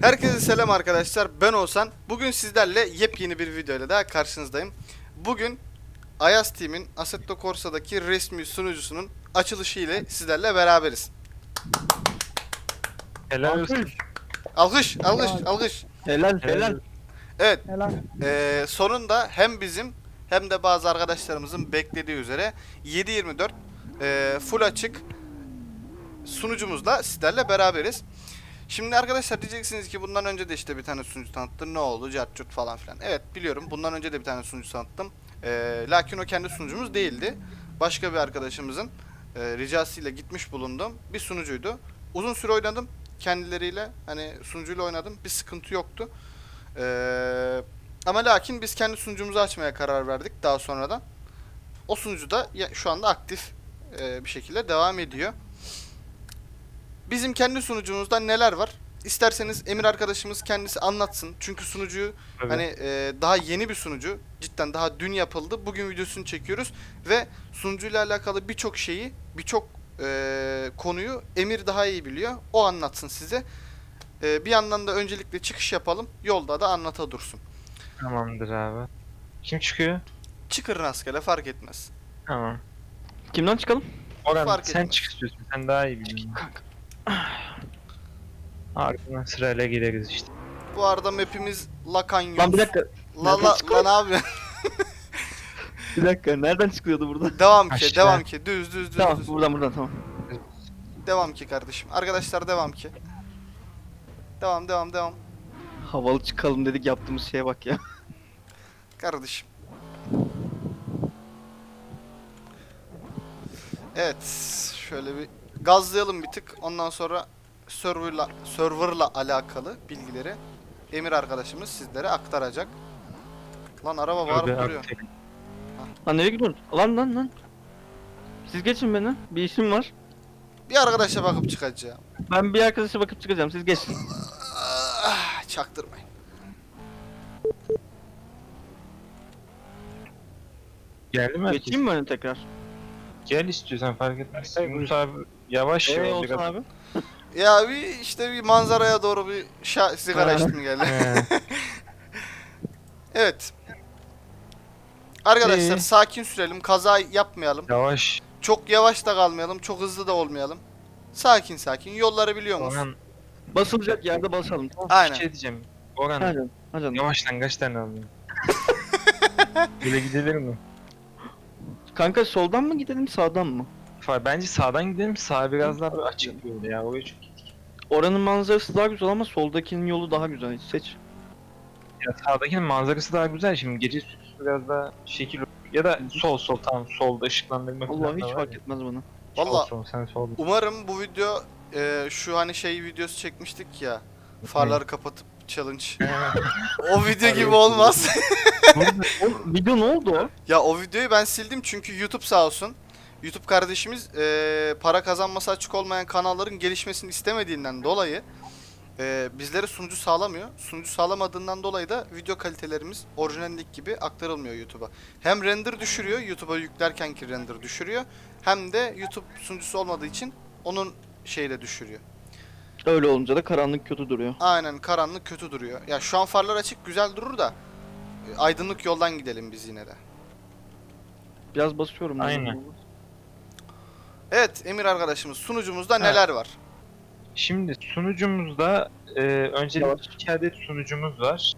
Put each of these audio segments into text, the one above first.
Herkese selam arkadaşlar. Ben Oğuzhan. Bugün sizlerle yepyeni bir videoyla daha karşınızdayım. Bugün Ayaz Team'in Assetto Corsa'daki resmi sunucusunun açılışı ile sizlerle beraberiz. Helal olsun. Alkış, alkış, alkış. Helal helal. Evet, Helal. eee, sonunda hem bizim hem de bazı arkadaşlarımızın beklediği üzere 7.24 eee, full açık sunucumuzla sizlerle beraberiz. Şimdi arkadaşlar diyeceksiniz ki bundan önce de işte bir tane sunucu tanıttın ne oldu cartçut falan filan. Evet biliyorum bundan önce de bir tane sunucu tanıttım. Eee, lakin o kendi sunucumuz değildi. Başka bir arkadaşımızın eee, ricasıyla gitmiş bulundum. Bir sunucuydu. Uzun süre oynadım kendileriyle. Hani sunucuyla oynadım. Bir sıkıntı yoktu. Eee, ama lakin biz kendi sunucumuzu açmaya karar verdik daha sonradan. O sunucu da şu anda aktif eee, bir şekilde devam ediyor. Bizim kendi sunucumuzda neler var? İsterseniz Emir arkadaşımız kendisi anlatsın. Çünkü sunucuyu Tabii. hani e, daha yeni bir sunucu. Cidden daha dün yapıldı. Bugün videosunu çekiyoruz ve sunucuyla alakalı birçok şeyi, birçok e, konuyu Emir daha iyi biliyor. O anlatsın size. E, bir yandan da öncelikle çıkış yapalım. Yolda da anlata dursun. Tamamdır abi. Kim çıkıyor? Çıkır rastgele fark etmez. Tamam. Kimden çıkalım? Orhan Fark sen etmez. çık istiyorsun. Sen daha iyi biliyorsun. Ardından sırayla gideriz işte. Bu arada map'imiz La Canyon. Lan bir dakika. La la Nereden çıkıyor? la ne yapıyorsun? Bir dakika. Nereden çıkıyordu burada? devam ki, Aşağı. devam ki. Düz düz düz Tamam düz. buradan buradan tamam. Devam ki kardeşim. Arkadaşlar devam ki. Devam devam devam. Havalı çıkalım dedik yaptığımız şeye bak ya. Kardeşim. Evet. Şöyle bir gazlayalım bir tık. Ondan sonra serverla serverla alakalı bilgileri Emir arkadaşımız sizlere aktaracak. Lan araba bağırıp duruyor. artık. Lan nereye gidiyorsun? Lan lan lan. Siz geçin beni. Bir işim var. Bir arkadaşa bakıp çıkacağım. Ben bir arkadaşa bakıp çıkacağım. Siz geçin. Ah, çaktırmayın. Geldi mi herkes? Geçeyim mi öne tekrar? Gel istiyorsan fark etmez. Musa abi yavaş Eee ya. olsun biraz- abi. Ya bir işte bir manzaraya doğru bir şa- sigara içtim geldi. Evet. Arkadaşlar Ee? sakin sürelim, kaza yapmayalım. yavaş. Çok yavaş da kalmayalım, çok hızlı da olmayalım. Sakin sakin. Yolları biliyor musun? Orhan Basılacak yerde basalım. Tamam. Aynen. bir şey diyeceğim. Orhan Hadi. Hadi. yavaştan kaç tane aldın? Böyle gidilir mi? Kanka soldan mı gidelim sağdan mı? Fa- Bence sağdan gidelim. Sağ biraz daha böyle açık bir yol ya. Oraya çok gittik. Oranın manzarası daha güzel ama soldakinin yolu daha güzel. Seç. Ya sağdakinin manzarası daha güzel. Şimdi gece süsü biraz daha şekil Ya da sol sol tamam solda ışıklandırma falan Allah da hiç var fark ya. etmez bana. Valla Olsun, sen sordun. umarım bu video e, şu hani şey videosu çekmiştik ya. Farları kapatıp challenge. o video gibi olmaz. O video ne oldu o? ya o videoyu ben sildim çünkü YouTube sağ olsun. YouTube kardeşimiz e, para kazanması açık olmayan kanalların gelişmesini istemediğinden dolayı e, bizlere sunucu sağlamıyor. Sunucu sağlamadığından dolayı da video kalitelerimiz orijinallik gibi aktarılmıyor YouTube'a. Hem render düşürüyor, YouTube'a yüklerkenki render düşürüyor. Hem de YouTube sunucusu olmadığı için onun şeyle düşürüyor. Öyle olunca da karanlık kötü duruyor. Aynen karanlık kötü duruyor. Ya şu an farlar açık güzel durur da e, aydınlık yoldan gidelim biz yine de. Biraz basıyorum. ben. Aynen. Evet Emir arkadaşımız sunucumuzda Ha. neler var? Şimdi sunucumuzda e, öncelikle iki adet sunucumuz var.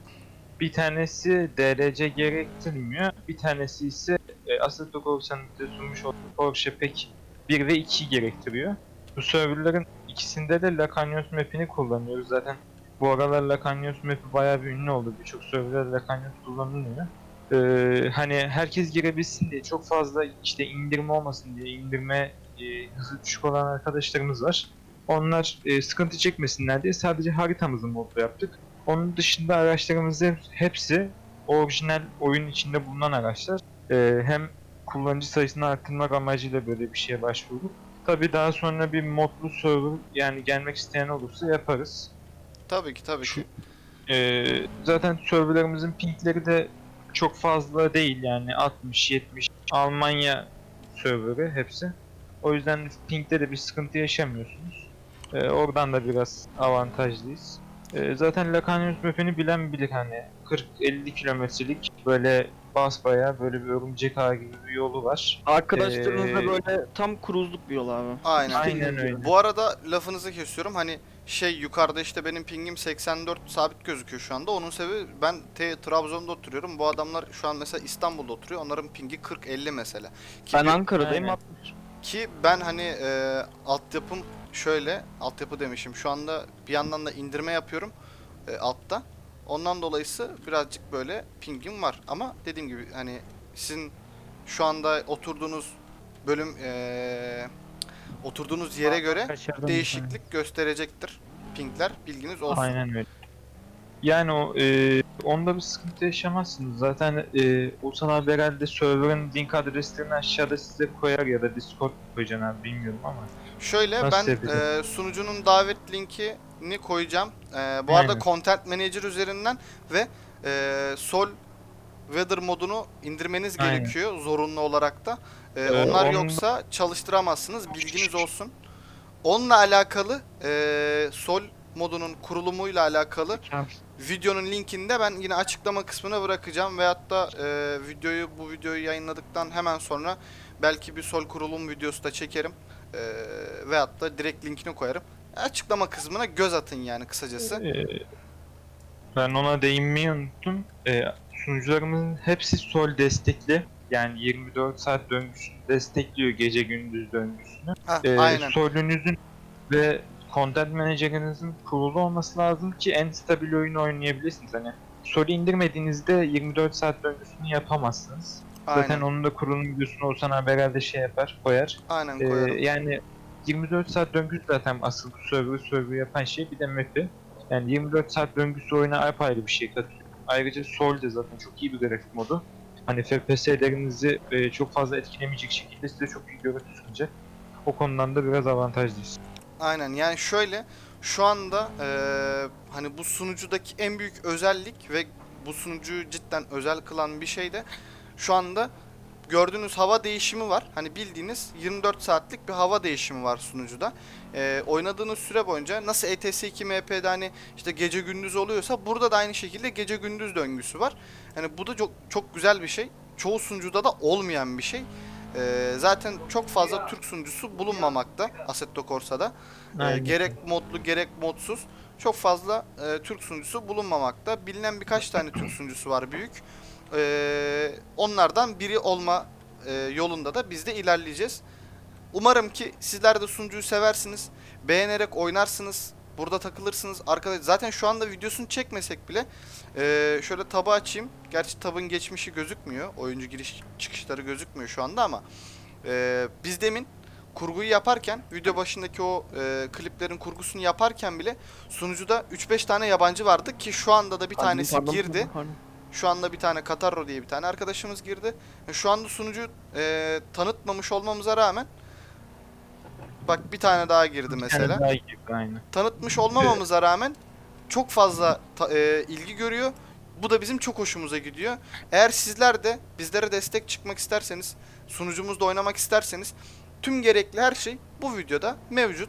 Bir tanesi DLC gerektirmiyor. Bir tanesi ise e, Assetto Corsa'nın bize sunmuş olduğu Porsche Pack 1 ve 2 gerektiriyor. Bu serverların ikisinde de Lacanios map'ini kullanıyoruz zaten. Bu aralar Lacanios map'i bayağı bir ünlü oldu. Birçok serverda Lacanios kullanılıyor. Ee, hani herkes girebilsin diye çok fazla işte indirme olmasın diye indirme e, hızı düşük olan arkadaşlarımız var. Onlar e, sıkıntı çekmesinler diye sadece haritamızı modda yaptık. Onun dışında araçlarımızın hepsi orijinal oyun içinde bulunan araçlar. E, hem kullanıcı sayısını arttırmak amacıyla böyle bir şeye başvurduk. Tabi daha sonra bir modlu server yani gelmek isteyen olursa yaparız. Tabii ki tabii ki. E, zaten serverlerimizin pingleri de çok fazla değil yani 60-70 Almanya serverı hepsi. O yüzden pingde de bir sıkıntı yaşamıyorsunuz. Ee, oradan da biraz avantajlıyız. Ee, zaten Lacanius map'ini bilen bilir hani 40-50 kilometrelik böyle basbaya böyle bir örümcek ağı gibi bir yolu var. Arkadaşlarınızla Ee, böyle tam kruzluk bir yol abi. Aynen. Aynen öyle. Bu arada lafınızı kesiyorum. Hani şey yukarıda işte benim pingim 84 sabit gözüküyor şu anda. Onun sebebi ben te, Trabzon'da oturuyorum. Bu adamlar şu an mesela İstanbul'da oturuyor. Onların pingi 40-50 mesela. Ki, Ben bir- Ankara'dayım. Aynen. 60. ki ben hani e, altyapım şöyle altyapı demişim. Şu anda bir yandan da indirme yapıyorum e, altta. Ondan dolayısı birazcık böyle pingim var. Ama dediğim gibi hani sizin şu anda oturduğunuz bölüm e, oturduğunuz yere göre Kaçırdım değişiklik gösterecektir pingler bilginiz olsun. Aynen öyle. Yani o e, onda bir sıkıntı yaşamazsınız. Zaten e, Oğuzhan abi herhalde server'ın link adreslerini aşağıda size koyar ya da Discord koyacaksın abi bilmiyorum ama. Şöyle Nasıl ben e, sunucunun davet linkini koyacağım. E, bu arada Aynen. Content Manager üzerinden ve e, Sol Weather modunu indirmeniz Aynen. gerekiyor zorunlu olarak da. E, Ee, onlar onun- yoksa çalıştıramazsınız. Bilginiz olsun. Onunla alakalı e, Sol modunun kurulumuyla alakalı videonun linkini de ben yine açıklama kısmına bırakacağım veyahut da e, videoyu bu videoyu yayınladıktan hemen sonra belki bir sol kurulum videosu da çekerim. E, veyahut da direkt linkini koyarım. Açıklama kısmına göz atın yani kısacası. E, ben ona değinmeyi unuttum. E, sunucularımızın hepsi sol destekli. Yani 24 saat döngüsünü destekliyor gece gündüz döngüsünü. Hah, e, aynen. solünüzün ve content manager'ınızın kurulu olması lazım ki en stabil oyunu oynayabilirsiniz. Hani Sol'ü indirmediğinizde 24 saat döngüsünü yapamazsınız. Zaten Aynen. onun da kurulum videosunu Oğuzhan abi herhalde şey yapar, koyar. Aynen Ee, koyarım. yani 24 saat döngüsü zaten asıl server server yapan şey bir de map'i. Yani 24 saat döngüsü oyuna apayrı bir şey katıyor. Ayrıca Sol de zaten çok iyi bir grafik modu. Hani FPS'lerinizi e, çok fazla etkilemeyecek şekilde size çok iyi görüntü sunacak. O konudan da biraz avantajlıyız. Aynen yani şöyle şu anda eee, hani bu sunucudaki en büyük özellik ve bu sunucuyu cidden özel kılan bir şey de şu anda gördüğünüz hava değişimi var. Hani bildiğiniz 24 saatlik bir hava değişimi var sunucuda. Eee, oynadığınız süre boyunca nasıl E ETS2 MP'de hani işte gece gündüz oluyorsa burada da aynı şekilde gece gündüz döngüsü var. Hani bu da çok çok güzel bir şey. Çoğu sunucuda da olmayan bir şey. Eee, zaten çok fazla Türk sunucusu bulunmamakta Assetto Corsa'da. Aynen. gerek modlu gerek modsuz çok fazla e, Türk sunucusu bulunmamakta. Bilinen birkaç tane Türk sunucusu var büyük. Ee, onlardan biri olma e, yolunda da biz de ilerleyeceğiz. Umarım ki sizler de sunucuyu seversiniz. Beğenerek oynarsınız. Burada takılırsınız. Arkadaş zaten şu anda videosunu çekmesek bile e, şöyle tabı açayım. Gerçi tabın geçmişi gözükmüyor. Oyuncu giriş çıkışları gözükmüyor şu anda ama e, biz demin kurguyu yaparken video başındaki o e, kliplerin kurgusunu yaparken bile sunucuda 3-5 tane yabancı vardı ki şu anda da bir Pardon, tanesi pardon, girdi. pardon, pardon. Şu anda bir tane Katarro diye bir tane arkadaşımız girdi. Şu anda sunucu e, tanıtmamış olmamıza rağmen bak bir tane daha girdi Bir tane mesela. daha girdi, aynen. Tanıtmış olmamamıza rağmen çok fazla ta- e, ilgi görüyor. Bu da bizim çok hoşumuza gidiyor. Eğer sizler de bizlere destek çıkmak isterseniz, sunucumuzda oynamak isterseniz tüm gerekli her şey bu videoda mevcut.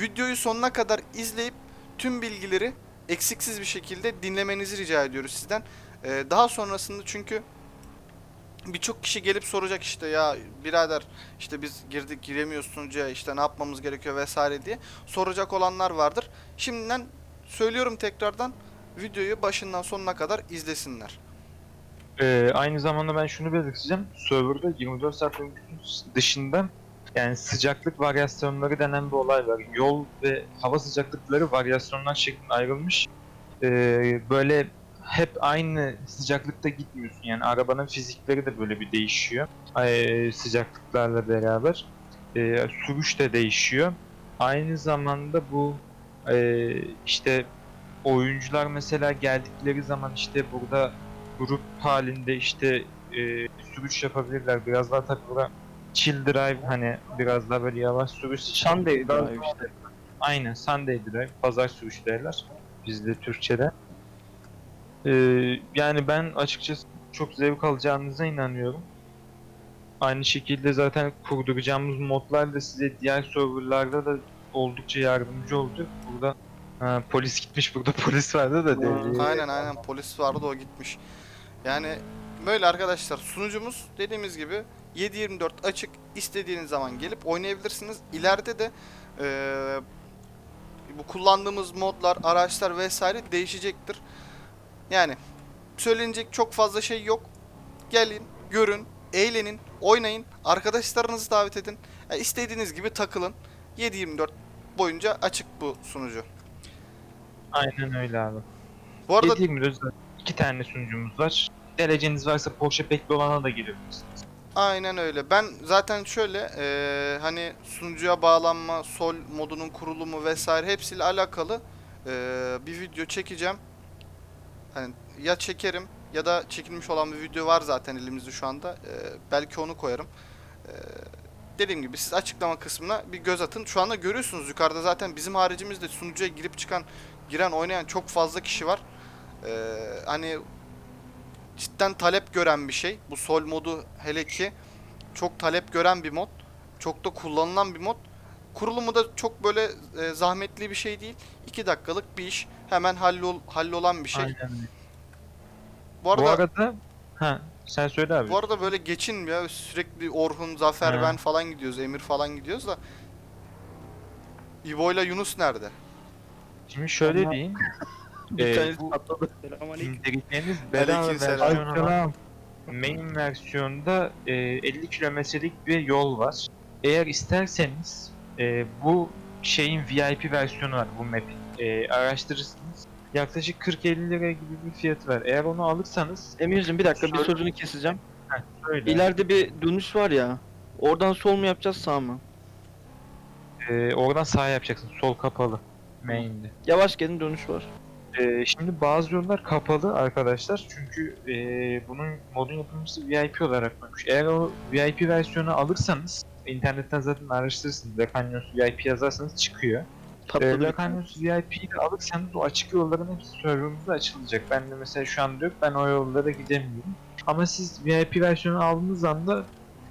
Videoyu sonuna kadar izleyip tüm bilgileri eksiksiz bir şekilde dinlemenizi rica ediyoruz sizden. Ee, daha sonrasında çünkü birçok kişi gelip soracak işte ya birader işte biz girdik giremiyoruz sunucuya işte ne yapmamız gerekiyor vesaire diye soracak olanlar vardır. Şimdiden söylüyorum tekrardan videoyu başından sonuna kadar izlesinler. Ee, aynı zamanda ben şunu belirteceğim. Serverda 24 saat dışında yani sıcaklık varyasyonları denen bir olay var. Yol ve hava sıcaklıkları varyasyonlar şeklinde ayrılmış. Ee, böyle hep aynı sıcaklıkta gitmiyorsun. Yani arabanın fizikleri de böyle bir değişiyor. Ay, sıcaklıklarla beraber. Ee, sürüş de değişiyor. Aynı zamanda bu e, işte oyuncular mesela geldikleri zaman işte burada grup halinde işte e, sürüş yapabilirler. Biraz daha tabii burada chill drive hani biraz daha böyle yavaş sürüş. Sunday Drive işte. Aynen Sunday drive. Pazar sürüş derler. Bizde Türkçe'de. Ee, yani ben açıkçası çok zevk alacağınıza inanıyorum. Aynı şekilde zaten kurduracağımız modlar da size diğer serverlarda da oldukça yardımcı olacak. Burada ha, polis gitmiş burada polis vardı da devreye. Aynen aynen polis vardı o gitmiş. Yani böyle arkadaşlar sunucumuz dediğimiz gibi 7-24 açık istediğiniz zaman gelip oynayabilirsiniz. İleride de eee, bu kullandığımız modlar, araçlar vesaire değişecektir. Yani söylenecek çok fazla şey yok. Gelin, görün, eğlenin, oynayın, arkadaşlarınızı davet edin. Ya istediğiniz gibi takılın. 7-24 boyunca açık bu sunucu. Aynen öyle abi. Bu arada 724 zaten iki tane sunucumuz var. Dereceniz varsa Porsche Pekli olana da girebilirsiniz. Aynen öyle. Ben zaten şöyle eee, hani sunucuya bağlanma, sol modunun kurulumu vesaire hepsiyle alakalı eee, bir video çekeceğim. Hani ya çekerim ya da çekilmiş olan bir video var zaten elimizde şu anda. Eee, belki onu koyarım. Eee, dediğim gibi siz açıklama kısmına bir göz atın. Şu anda görüyorsunuz yukarıda zaten bizim haricimizde sunucuya girip çıkan, giren, oynayan çok fazla kişi var. Eee, hani cidden talep gören bir şey. Bu sol modu hele ki çok talep gören bir mod. Çok da kullanılan bir mod. Kurulumu da çok böyle e, zahmetli bir şey değil. 2 dakikalık bir iş. Hemen hallol hallolan bir şey. Aynen. Bu arada Bu arada ha sen söyle abi. bu arada böyle geçin ya sürekli Orhun, Zafer, Ha. ben falan gidiyoruz. Emir falan gidiyoruz da İbo ile Yunus nerede? Şimdi şöyle Ama- diyeyim. Bir Ee, tanesi bu- patladı. İndireceğiniz bedava Aleykümselam. versiyonu. Main versiyonda e, 50 kilometrelik bir yol var. Eğer isterseniz e, bu şeyin VIP versiyonu var bu map'in. E, araştırırsınız. Yaklaşık 40-50 lira gibi bir fiyatı var. Eğer onu alırsanız Emir'cim bir dakika bir Şöyle- sözünü keseceğim. şöyle. İleride bir dönüş var ya. Oradan sol mu yapacağız sağ mı? e, oradan sağ yapacaksın. Sol kapalı. Main'de. Yavaş gelin dönüş var. Ee, şimdi bazı yollar kapalı arkadaşlar çünkü ee, bunun modun yapımcısı VIP olarak koymuş. Eğer o VIP versiyonu alırsanız internetten zaten araştırırsınız. Lekanyos VIP yazarsanız çıkıyor. Ee. Lekanyos VIP'yi de alırsanız o açık yolların hepsi serverımızda açılacak. Ben de mesela şu anda yok. Ben o yollara gidemiyorum. Ama siz VIP versiyonu aldığınız anda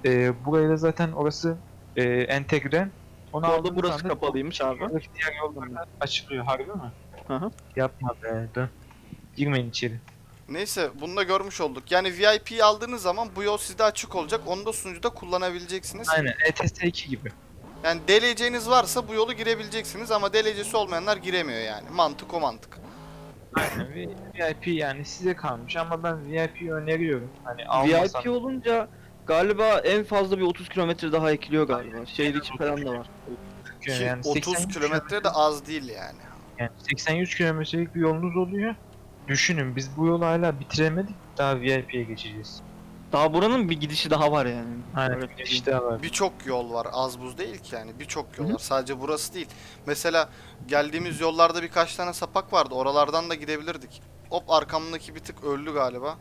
ee, buraya da zaten orası ee, entegre. Onu Bu arada aldığınız burası anda kapalıymış abi. Buradaki diğer yollar da açılıyor harbi mi? Hı hı. Yapma be dön. Girmeyin içeri. Neyse bunu da görmüş olduk. Yani VIP'yi aldığınız zaman bu yol sizde açık olacak. Onu da sunucuda kullanabileceksiniz. Aynen ETS 2 gibi. Yani DLC'niz varsa bu yolu girebileceksiniz ama DLC'si olmayanlar giremiyor yani. Mantık o mantık. Aynen VIP yani size kalmış ama ben VIP öneriyorum. Hani almasan VIP olunca galiba en fazla bir 30 kilometre daha ekliyor galiba. Şehir içi falan da var. Ki yani 30 80 kilometre de az değil yani. yani 80-100 kilometrelik bir yolunuz oluyor. Düşünün biz bu yolu hala bitiremedik daha VIP'ye geçeceğiz. Daha buranın bir gidişi daha var yani. Aynen Öyle bir işte var. Birçok yol var. Az buz değil ki yani. Birçok yol Hı hı. var. Sadece burası değil. Mesela geldiğimiz yollarda birkaç tane sapak vardı. Oralardan da gidebilirdik. Hop arkamdaki bir tık öldü galiba.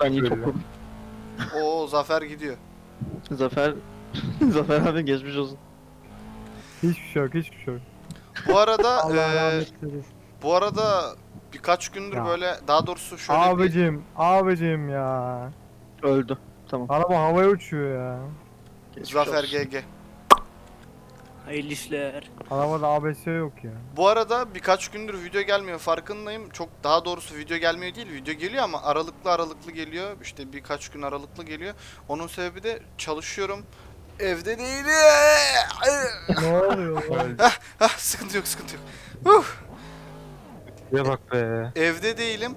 Ben iyi topladım. Oo Zafer gidiyor. Zafer Zafer abi geçmiş olsun. Hiçbir şey yok, hiçbir şey yok. Bu arada eylesin. bu arada birkaç gündür Ya. böyle daha doğrusu şöyle bir Abicim, abicim ya. Öldü. Tamam. Araba havaya uçuyor ya. Geçmiş Zafer olsun. GG. Hayırlı işler. Arabada ABS yok ya. Bu arada birkaç gündür video gelmiyor farkındayım. Çok daha doğrusu video gelmiyor değil. Video geliyor ama aralıklı aralıklı geliyor. İşte birkaç gün aralıklı geliyor. Onun sebebi de çalışıyorum. Evde değilim. ne oluyor lan? Hah, sıkıntı yok sıkıntı yok. Huh. Ya bak be. Evde değilim.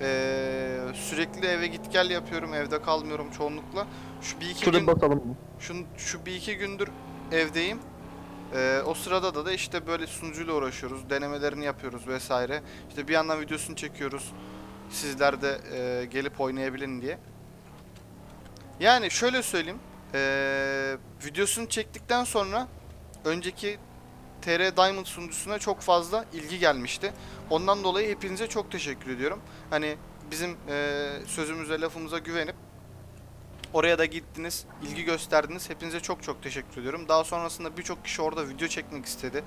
Ee, sürekli eve git gel yapıyorum. Evde kalmıyorum çoğunlukla. Şu bir iki Şurada gün basalım mı? şu, şu bir iki gündür evdeyim. Ee, o sırada da da işte böyle sunucuyla uğraşıyoruz. Denemelerini yapıyoruz vesaire. İşte bir yandan videosunu çekiyoruz. Sizler de e, gelip oynayabilin diye. Yani şöyle söyleyeyim. Ee, videosunu çektikten sonra önceki TR Diamond sunucusuna çok fazla ilgi gelmişti. Ondan dolayı hepinize çok teşekkür ediyorum. Hani bizim e, sözümüze lafımıza güvenip oraya da gittiniz, ilgi gösterdiniz. Hepinize çok çok teşekkür ediyorum. Daha sonrasında birçok kişi orada video çekmek istedi.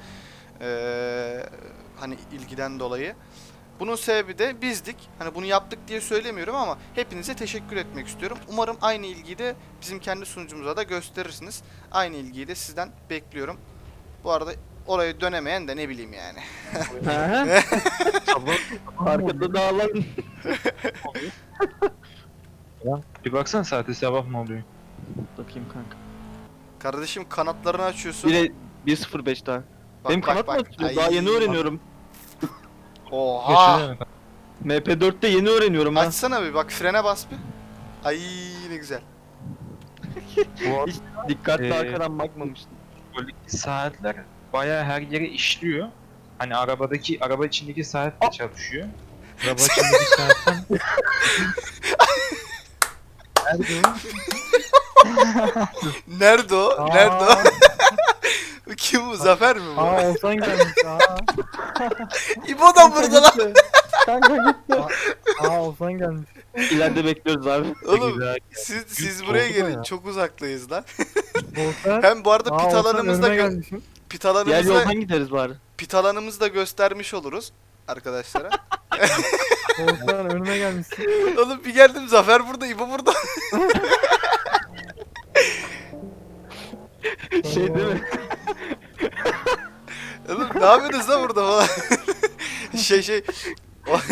Ee, hani ilgiden dolayı. Bunun sebebi de bizdik. Hani bunu yaptık diye söylemiyorum ama hepinize teşekkür etmek istiyorum. Umarım aynı ilgiyi de bizim kendi sunucumuza da gösterirsiniz. Aynı ilgiyi de sizden bekliyorum. Bu arada orayı dönemeyen de ne bileyim yani. Arkada dağlar. Bir baksana saate sabah mı oluyor? Bakayım kanka. Kardeşim kanatlarını açıyorsun. Yine 1.05 daha. Bak, Benim bak, kanat mı bak. açılıyor? Daha Ay, yeni öğreniyorum. Oha. Geçiyor mu? MP4'te yeni öğreniyorum ha. Açsana bir bak frene bas bir. Ay ne güzel. Hiç dikkatli Ee, arkadan bakmamıştım. böyle saatler bayağı her yere işliyor. Hani arabadaki, araba içindeki saat de çalışıyor. Araba içindeki saatten... Nerede o? Nerede o? Aa, Nerede o? Kim bu? Zafer mi bu? Aa Olsan gelmiş aa. İbo da burada lan. Kanka gitti. Aa Olsan gelmiş. İleride bekliyoruz abi. Oğlum Güzel. siz, siz buraya oldu gelin. ya? Çok uzaktayız lan. Hem bu arada Aa pit Olsan alanımızı da önüme gö-. Pit Diğer alanımızı yoldan gideriz bari. pit alanımızı da göstermiş oluruz arkadaşlara. Olsan önüme gelmişsin. Oğlum bir geldim Zafer burada, İbo burada. Şey değil mi? Oğlum ne yapıyorsunuz lan burada falan. şey şey.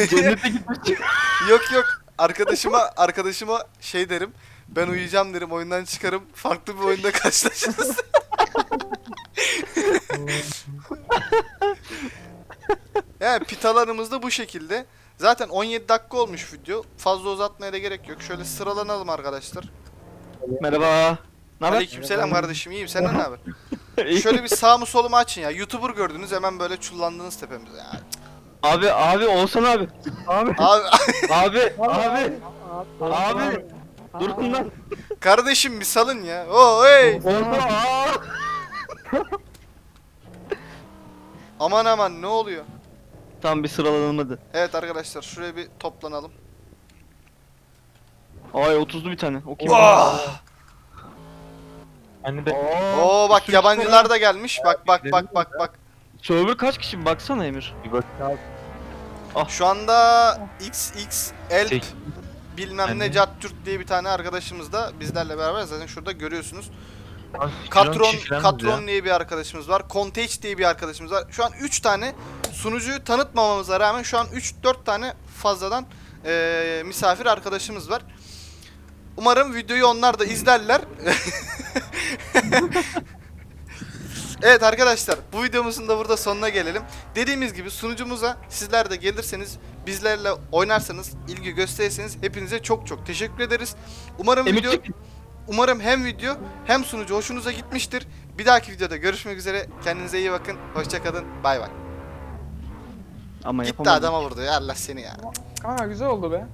Cennete gitmiş. yok yok. Arkadaşıma arkadaşıma şey derim. Ben uyuyacağım derim oyundan çıkarım. Farklı bir oyunda karşılaşırız. yani pit alanımız da bu şekilde. Zaten 17 dakika olmuş video. Fazla uzatmaya da gerek yok. Şöyle sıralanalım arkadaşlar. Merhaba. Ne haber? Aleykümselam kardeşim. İyiyim. Senden ne haber? Şöyle bir sağımı solumu açın ya. YouTuber gördünüz hemen böyle çullandınız tepemize. Ya. Abi abi Oğuzhan abi. Abi. Abi Abi abi. Abi. Durun lan. kardeşim bir salın ya. Oo hey. Aa. Aman aman ne oluyor? Tamam bir sıralanalım hadi. Evet arkadaşlar şuraya bir toplanalım. Ay 30'lu bir tane. Okey. Oh! Hani de Oo bak yabancılar da gelmiş. Bak bak bak bak bak. Server kaç kişi baksana Emir. bir bak. Şu anda XX Elp Bilmem ne Hani- Cat Türk diye bir tane arkadaşımız da bizlerle beraber zaten şurada görüyorsunuz. Katron Katron ya. diye bir arkadaşımız var. Contage diye bir arkadaşımız var. Şu an 3 tane sunucuyu tanıtmamamıza rağmen şu an 3-4 tane fazladan eee, misafir arkadaşımız var. Umarım videoyu onlar da izlerler. evet arkadaşlar bu videomuzun da burada sonuna gelelim. Dediğimiz gibi sunucumuza sizler de gelirseniz bizlerle oynarsanız ilgi gösterirseniz hepinize çok çok teşekkür ederiz. Umarım Emir video. Umarım hem video hem sunucu hoşunuza gitmiştir. Bir dahaki videoda görüşmek üzere. Kendinize iyi bakın. Hoşçakalın. Bay bay. Ama Gitti yapamadım. adama vurdu ya Allah seni ya. Aa güzel oldu be.